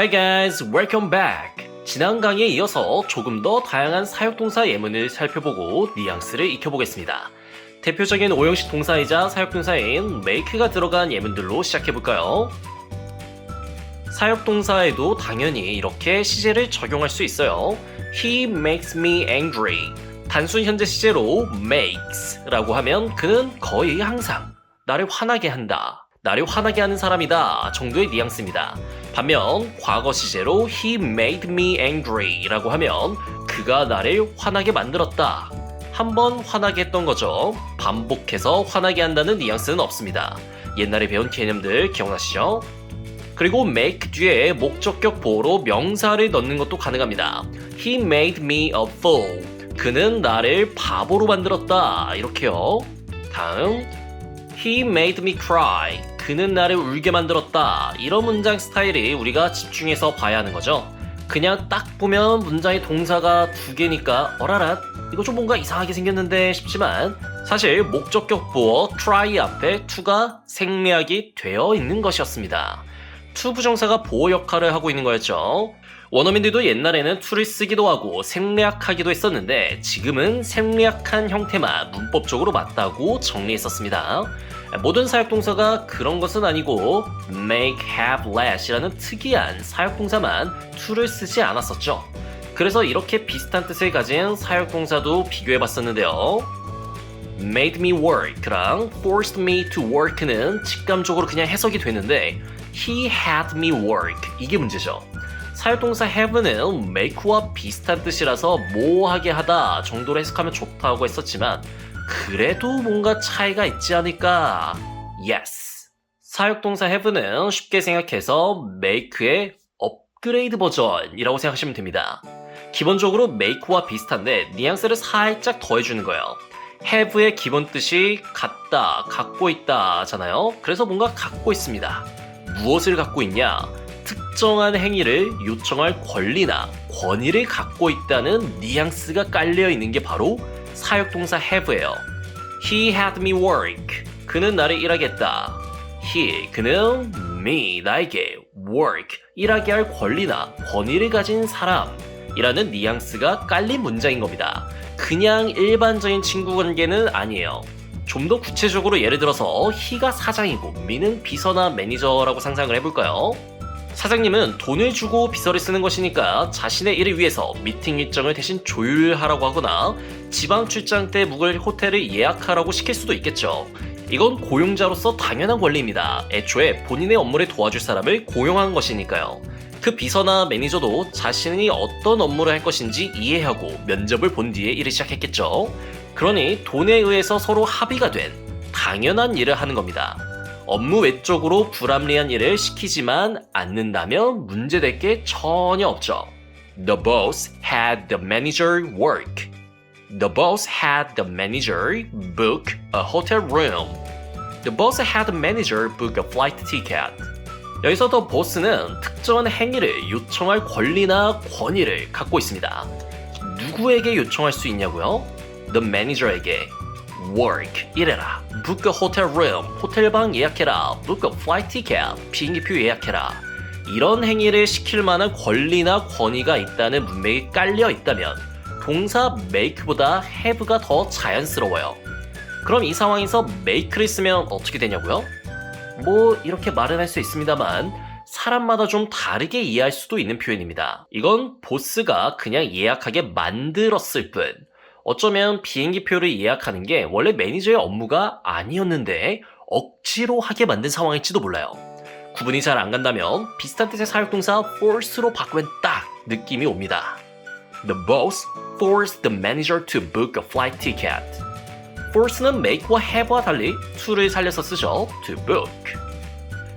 Hi guys, welcome back. 지난 강의에 이어서 조금 더 다양한 사역동사 예문을 살펴보고 뉘앙스를 익혀보겠습니다. 대표적인 오형식 동사이자 사역동사인 make가 들어간 예문들로 시작해볼까요? 사역동사에도 당연히 이렇게 시제를 적용할 수 있어요. He makes me angry. 단순 현재 시제로 makes 라고 하면 그는 거의 항상 나를 화나게 한다. 나를 화나게 하는 사람이다 정도의 뉘앙스입니다. 반면 과거 시제로 he made me angry 라고 하면 그가 나를 화나게 만들었다. 한 번 화나게 했던 거죠. 반복해서 화나게 한다는 뉘앙스는 없습니다. 옛날에 배운 개념들 기억나시죠? 그리고 make 뒤에 목적격 보호로 명사를 넣는 것도 가능합니다. He made me a fool. 그는 나를 바보로 만들었다. 이렇게요. 다음. He made me cry. 그는 나를 울게 만들었다. 이런 문장 스타일이 우리가 집중해서 봐야 하는 거죠. 그냥 딱 보면 문장의 동사가 두 개니까 어라랏 이거 좀 뭔가 이상하게 생겼는데 싶지만 사실 목적격 보어 try 앞에 to가 생략이 되어 있는 것이었습니다. to 부정사가 보호 역할을 하고 있는 거였죠. 원어민들도 옛날에는 to를 쓰기도 하고 생략하기도 했었는데 지금은 생략한 형태만 문법적으로 맞다고 정리했었습니다. 모든 사역동사가 그런 것은 아니고 make, have, let이라는 특이한 사역동사만 to를 쓰지 않았었죠. 그래서 이렇게 비슷한 뜻을 가진 사역동사도 비교해봤었는데요. made me work랑 forced me to work는 직감적으로 그냥 해석이 되는데 he had me work 이게 문제죠. 사용동사 have는 make와 비슷한 뜻이라서 뭐하게 하다 정도로 해석하면 좋다고 했었지만 그래도 뭔가 차이가 있지 않을까? Yes. 사역동사 have는 쉽게 생각해서 make의 업그레이드 버전이라고 생각하시면 됩니다. 기본적으로 make와 비슷한데 뉘앙스를 살짝 더해주는 거예요. have의 기본 뜻이 갖다, 갖고 있다잖아요. 그래서 뭔가 갖고 있습니다. 무엇을 갖고 있냐? 특정한 행위를 요청할 권리나 권위를 갖고 있다는 뉘앙스가 깔려 있는 게 바로 사역동사 have예요. He had me work. 그는 나를 일하겠다. He, 그는 me, 나에게 work, 일하게 할 권리나 권위를 가진 사람이라는 뉘앙스가 깔린 문장인 겁니다. 그냥 일반적인 친구 관계는 아니에요. 좀 더 구체적으로 예를 들어서 he가 사장이고 me는 비서나 매니저라고 상상을 해볼까요? 사장님은 돈을 주고 비서를 쓰는 것이니까 자신의 일을 위해서 미팅 일정을 대신 조율하라고 하거나 지방 출장 때 묵을 호텔을 예약하라고 시킬 수도 있겠죠. 이건 고용자로서 당연한 권리입니다. 애초에 본인의 업무를 도와줄 사람을 고용한 것이니까요. 그 비서나 매니저도 자신이 어떤 업무를 할 것인지 이해하고 면접을 본 뒤에 일을 시작했겠죠. 그러니 돈에 의해서 서로 합의가 된 당연한 일을 하는 겁니다. 업무 외적으로 불합리한 일을 시키지만 않는다면 문제될 게 전혀 없죠. The boss had the manager work. The boss had the manager book a hotel room. The boss had the manager book a flight ticket. 여기서 더 보스는 특정한 행위를 요청할 권리나 권위를 갖고 있습니다. 누구에게 요청할 수 있냐고요? The manager에게 work 일해라 book a hotel room 호텔방 예약해라 book a flight ticket 비행기표 예약해라 이런 행위를 시킬 만한 권리나 권위가 있다는 문맥이 깔려 있다면 동사 make보다 have가 더 자연스러워요 그럼 이 상황에서 make를 쓰면 어떻게 되냐고요? 뭐 이렇게 말은 할 수 있습니다만 사람마다 좀 다르게 이해할 수도 있는 표현입니다. 이건 보스가 그냥 예약하게 만들었을 뿐. 어쩌면 비행기표를 예약하는 게 원래 매니저의 업무가 아니었는데 억지로 하게 만든 상황일지도 몰라요. 구분이 잘 안 간다면 비슷한 뜻의 사역동사 force로 바꾸면 딱 느낌이 옵니다. The boss forced the manager to book a flight ticket. force는 make와 have와 달리 to를 살려서 쓰죠. to book.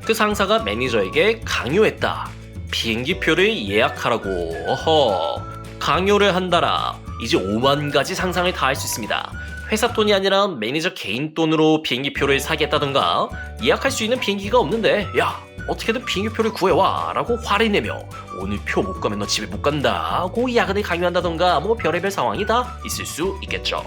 그 상사가 매니저에게 강요했다. 비행기표를 예약하라고. 어허. 강요를 한다라. 이제 5만 가지 상상을 다 할 수 있습니다. 회사 돈이 아니라 매니저 개인 돈으로 비행기표를 사겠다던가 예약할 수 있는 비행기가 없는데 야 어떻게든 비행기표를 구해와 라고 화를 내며 오늘 표 못 가면 너 집에 못 간다고 야근을 강요한다던가 뭐 별의별 상황이 다 있을 수 있겠죠.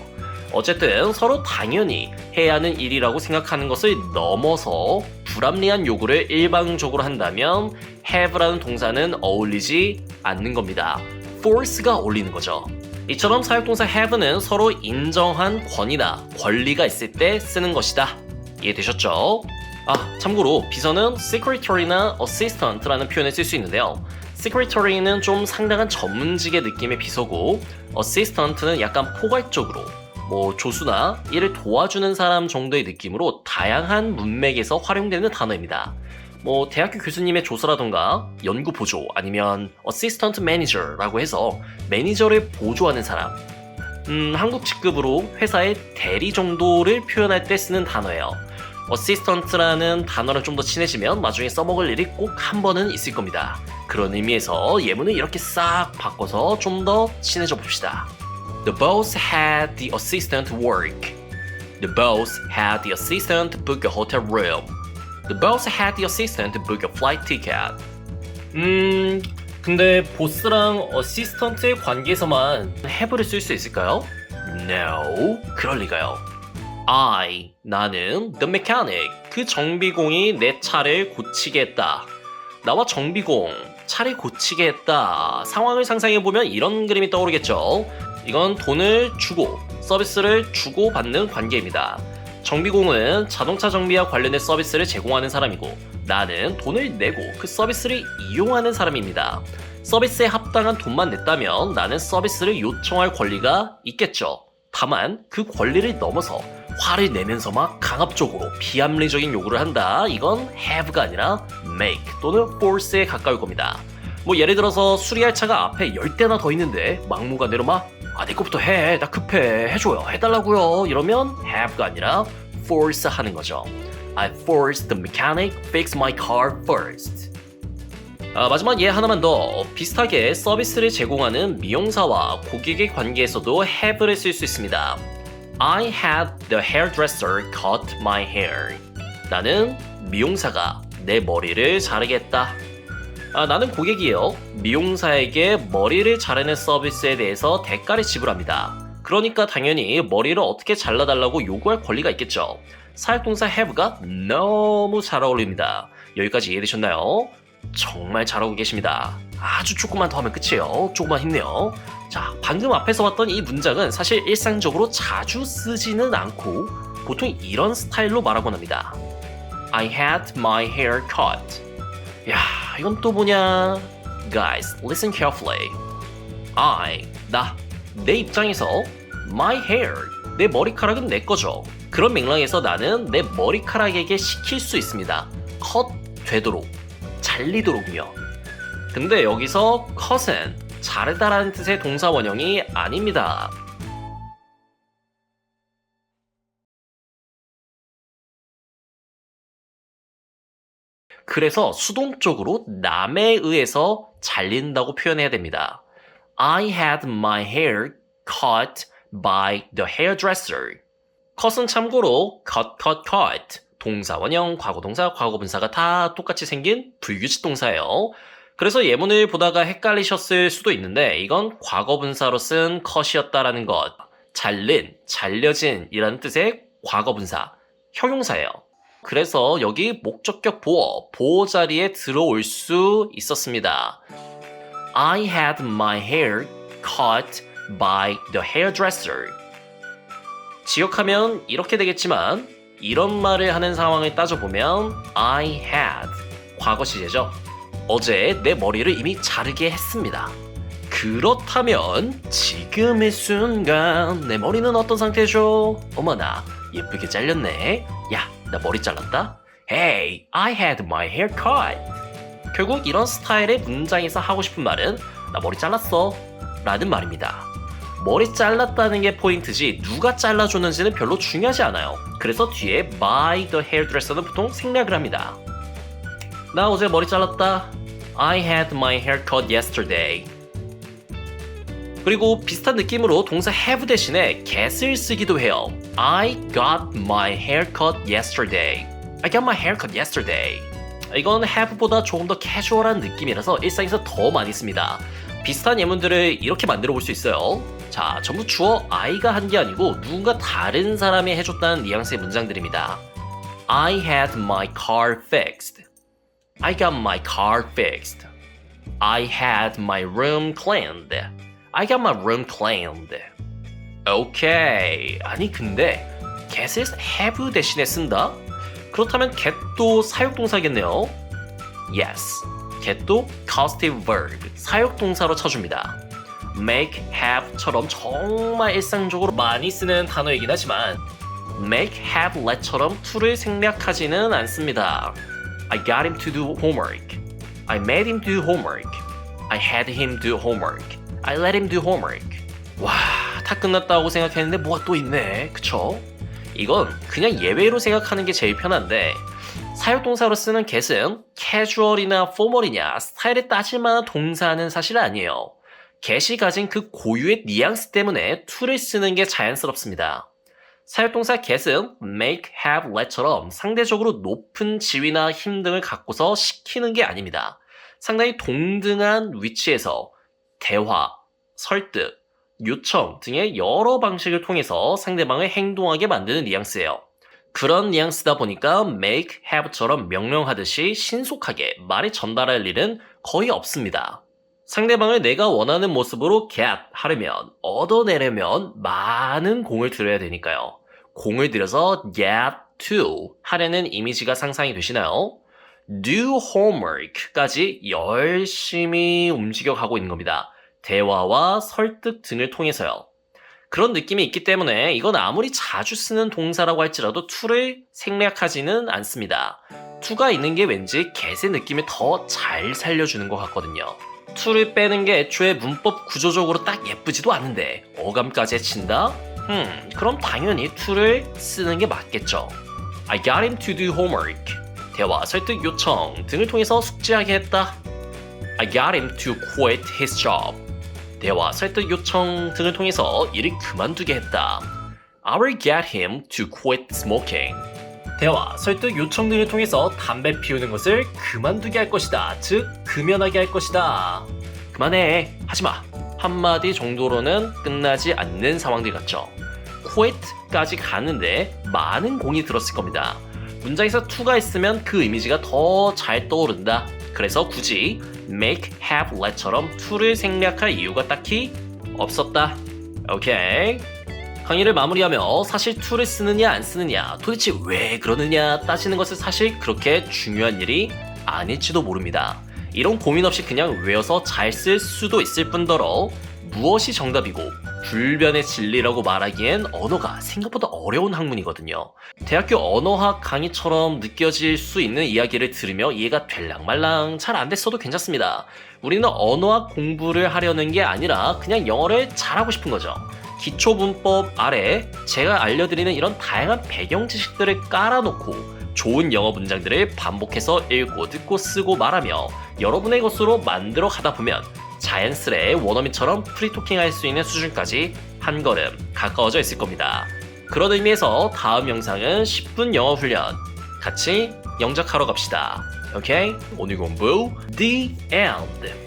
어쨌든 서로 당연히 해야 하는 일이라고 생각하는 것을 넘어서 불합리한 요구를 일방적으로 한다면 have라는 동사는 어울리지 않는 겁니다. force가 어울리는 거죠. 이처럼 사역동사 have는 서로 인정한 권위나 권리가 있을 때 쓰는 것이다. 이해되셨죠? 아, 참고로 비서는 secretary나 assistant라는 표현을 쓸 수 있는데요. secretary는 좀 상당한 전문직의 느낌의 비서고 assistant는 약간 포괄적으로 뭐 조수나 이를 도와주는 사람 정도의 느낌으로 다양한 문맥에서 활용되는 단어입니다. 뭐 대학교 교수님의 조서라던가 연구 보조 아니면 어시스턴트 매니저라고 해서 매니저를 보조하는 사람 음, 한국 직급으로 회사의 대리 정도를 표현할 때 쓰는 단어예요. 어시스턴트라는 단어랑 좀 더 친해지면 나중에 써먹을 일이 꼭 한 번은 있을 겁니다. 그런 의미에서 예문을 이렇게 싹 바꿔서 좀 더 친해져 봅시다. The boss had the assistant work. The boss had the assistant book a hotel room. The boss had the assistant book a flight ticket. 음, 근데 보스랑 어시스턴트의 관계에서만 have를 쓸 수 있을까요? No, 그럴 리가요. I, 나는 the mechanic, 그 정비공이 내 차를 고치게 했다. 나와 정비공, 차를 고치게 했다. 상황을 상상해보면 이런 그림이 떠오르겠죠. 이건 돈을 주고 서비스를 주고 받는 관계입니다. 정비공은 자동차 정비와 관련된 서비스를 제공하는 사람이고 나는 돈을 내고 그 서비스를 이용하는 사람입니다. 서비스에 합당한 돈만 냈다면 나는 서비스를 요청할 권리가 있겠죠. 다만 그 권리를 넘어서 화를 내면서 막 강압적으로 비합리적인 요구를 한다. 이건 have가 아니라 make 또는 force에 가까울 겁니다. 뭐 예를 들어서 수리할 차가 앞에 10대나 더 있는데 막무가내로 막 아, 내 거부터 해. 나 급해. 해줘요. 해달라고요. 이러면 have가 아니라 force 하는 거죠. I forced the mechanic fix my car first. 아, 마지막 예 하나만 더 비슷하게 서비스를 제공하는 미용사와 고객의 관계에서도 have를 쓸 수 있습니다. I had the hairdresser cut my hair. 나는 미용사가 내 머리를 자르겠다. 아, 나는 고객이에요. 미용사에게 머리를 자르는 서비스에 대해서 대가를 지불합니다. 그러니까 당연히 머리를 어떻게 잘라달라고 요구할 권리가 있겠죠. 사역동사 have가 너무 잘 어울립니다. 여기까지 이해되셨나요? 정말 잘하고 계십니다. 아주 조금만 더 하면 끝이에요. 조금만 힘내요. 자, 방금 앞에서 봤던 이 문장은 사실 일상적으로 자주 쓰지는 않고 보통 이런 스타일로 말하곤 합니다. I had my hair cut. 야, 이건 또 뭐냐? Guys, listen carefully. I, 나, 내 입장에서 my hair, 내 머리카락은 내 거죠. 그런 맥락에서 나는 내 머리카락에게 시킬 수 있습니다. 컷 되도록, 잘리도록요. 근데 여기서 컷은 자르다라는 뜻의 동사 원형이 아닙니다. 그래서 수동적으로 남에 의해서 잘린다고 표현해야 됩니다. I had my hair cut by the hairdresser. 컷은 참고로 cut, cut, cut. 동사 원형, 과거 동사, 과거 분사가 다 똑같이 생긴 불규칙 동사예요. 그래서 예문을 보다가 헷갈리셨을 수도 있는데 이건 과거 분사로 쓴 컷이었다라는 것. 잘린, 잘려진 이라는 뜻의 과거 분사, 형용사예요. 그래서 여기 목적격 보어, 보호 자리에 들어올 수 있었습니다. I had my hair cut by the hairdresser. 지역하면 이렇게 되겠지만 이런 말을 하는 상황을 따져보면 I had 과거 시제죠. 어제 내 머리를 이미 자르게 했습니다. 그렇다면 지금의 순간 내 머리는 어떤 상태죠? 어머나 예쁘게 잘렸네. 야, 나 머리 잘랐다. Hey, I had my hair cut. 결국 이런 스타일의 문장에서 하고 싶은 말은 나 머리 잘랐어 라는 말입니다. 머리 잘랐다는 게 포인트지 누가 잘라줬는지는 별로 중요하지 않아요. 그래서 뒤에 by the hairdresser는 보통 생략을 합니다. 나 어제 머리 잘랐다. I had my hair cut yesterday. 그리고 비슷한 느낌으로 동사 have 대신에 get을 쓰기도 해요. I got my hair cut yesterday. I got my hair cut yesterday. 이건 have보다 조금 더 캐주얼한 느낌이라서 일상에서 더 많이 씁니다. 비슷한 예문들을 이렇게 만들어 볼 수 있어요. 자, 전부 주어 I가 한 게 아니고 누군가 다른 사람이 해줬다는 뉘앙스의 문장들입니다. I had my car fixed. I got my car fixed. I had my room cleaned. I got my room cleaned. 오케이. 아니 근데 get을 have 대신에 쓴다? 그렇다면 get도 사용동사겠네요. Yes. get도 causative verb, 사용동사로 쳐줍니다. make, have처럼 정말 일상적으로 많이 쓰는 단어이긴 하지만 make, have, let처럼 to를 생략하지는 않습니다. I got him to do homework. I made him do homework. I had him do homework. I let him do homework. 와, 다 끝났다고 생각했는데 뭐가 또 있네. 그쵸? 이건 그냥 예외로 생각하는 게 제일 편한데 사용동사로 쓰는 get은 casual이나 formal이냐 스타일에 따질 만한 동사는 사실 아니에요. get이 가진 그 고유의 뉘앙스 때문에 to를 쓰는 게 자연스럽습니다. 사용동사 get은 make, have, let처럼 상대적으로 높은 지위나 힘 등을 갖고서 시키는 게 아닙니다. 상당히 동등한 위치에서 대화, 설득, 요청 등의 여러 방식을 통해서 상대방을 행동하게 만드는 뉘앙스예요. 그런 뉘앙스다 보니까 make, have처럼 명령하듯이 신속하게 말이 전달할 일은 거의 없습니다. 상대방을 내가 원하는 모습으로 get 하려면 얻어내려면 많은 공을 들여야 되니까요. 공을 들여서 get to 하려는 이미지가 상상이 되시나요? do homework까지 열심히 움직여 가고 있는 겁니다. 대화와 설득 등을 통해서요. 그런 느낌이 있기 때문에 이건 아무리 자주 쓰는 동사라고 할지라도 to를 생략하지는 않습니다. to가 있는 게 왠지 get의 느낌을 더 잘 살려주는 것 같거든요. To를 빼는 게 애초에 문법 구조적으로 딱 예쁘지도 않은데 어감까지 해친다? 음, 그럼 당연히 to를 쓰는 게 맞겠죠. I got him to do homework. 대화, 설득 요청 등을 통해서 숙지하게 했다. I got him to quit his job. 대화, 설득 요청 등을 통해서 일을 그만두게 했다. I will get him to quit smoking. 대화, 설득 요청 등을 통해서 담배 피우는 것을 그만두게 할 것이다. 즉, 금연하게 할 것이다. 그만해. 하지마. 한마디 정도로는 끝나지 않는 상황들 같죠. quit까지 가는데 많은 공이 들었을 겁니다. 문장에서 to가 있으면 그 이미지가 더 잘 떠오른다. 그래서 굳이 make, have, let처럼 to를 생략할 이유가 딱히 없었다. 오케이. 강의를 마무리하며 사실 to를 쓰느냐 안 쓰느냐 도대체 왜 그러느냐 따지는 것은 사실 그렇게 중요한 일이 아닐지도 모릅니다. 이런 고민 없이 그냥 외워서 잘 쓸 수도 있을 뿐더러 무엇이 정답이고 불변의 진리라고 말하기엔 언어가 생각보다 어려운 학문이거든요. 대학교 언어학 강의처럼 느껴질 수 있는 이야기를 들으며 이해가 될랑말랑 잘 안 됐어도 괜찮습니다. 우리는 언어학 공부를 하려는 게 아니라 그냥 영어를 잘하고 싶은 거죠. 기초 문법 아래 제가 알려드리는 이런 다양한 배경 지식들을 깔아놓고 좋은 영어 문장들을 반복해서 읽고 듣고 쓰고 말하며 여러분의 것으로 만들어 가다 보면 자연스레 원어민처럼 프리토킹 할 수 있는 수준까지 한 걸음 가까워져 있을 겁니다. 그런 의미에서 다음 영상은 10분 영어 훈련 같이 영작하러 갑시다. 오케이? 오늘 공부 The End